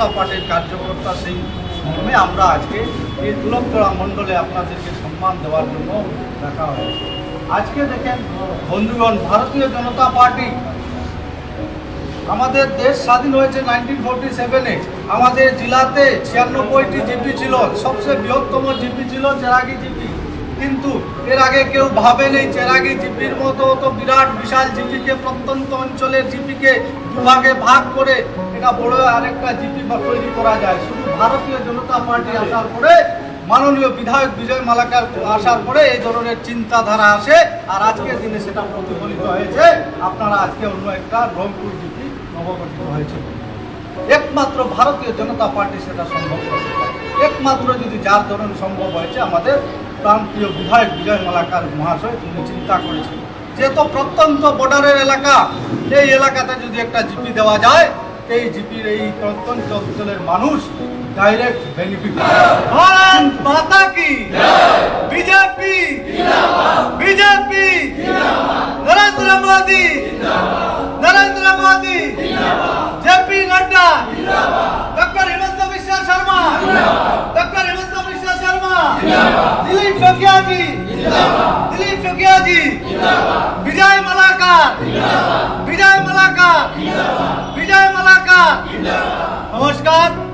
জনতা পার্টির কার্যকর্তা সেই মর্মে আমরা আজকে এই দুলকতলা মণ্ডলে আপনাদেরকে সম্মান দেওয়ার জন্য দেখা হয়েছে। আজকে দেখেন বন্ধুগণ, ভারতীয় জনতা পার্টি আমাদের দেশ স্বাধীন হয়েছে নাইনটিন ফোরটি সেভেনে আমাদের জেলাতে ছিয়ানব্বইটি জিপি ছিল, সবচেয়ে বৃহত্তম জিপি ছিল চেরাগি জিপি কিন্তু এর আগে কেউ ভাবেনি চেরাগি জিপির মতো তো বিরাট বিশাল জিপিকে প্রত্যন্ত অঞ্চলের জিপিকে দুভাগে ভাগ করে এটা বড় আরেকটা জিপি তৈরি করা যায়। শুধু ভারতীয় জনতা পার্টি আসার পরে মাননীয় বিধায়ক বিজয় মালাকার আসার পরে এই ধরনের চিন্তাধারা আসে আর আজকের দিনে সেটা প্রতিফলিত হয়েছে। আপনারা আজকে অন্য একটা রংপুর জিপি নবগঠিত হয়েছে। একমাত্র ভারতীয় জনতা পার্টি সেটা সম্ভব একমাত্র যদি যার ধরন সম্ভব হয়েছে আমাদের প্রান্তীয় বিধায়ক বিজয় মালাকার মহাশয়, তিনি চিন্তা করেছেন যেহেতু প্রত্যন্ত বর্ডারের এলাকা, এই এলাকাতে যদি একটা জিপি দেওয়া যায়, এই জিপির এই প্রত্যন্ত অঞ্চলের মানুষ ডাইরেক্ট বেনিফিট কি? বিজেপি? বিজেপি? নরেন্দ্র মোদী? দিলীপ শোকিয়া জি দিলীপ শোকিয়া জি বিজয় মালাকার। বিজয় মালাকার। বিজয় মালাকার। নমস্কার।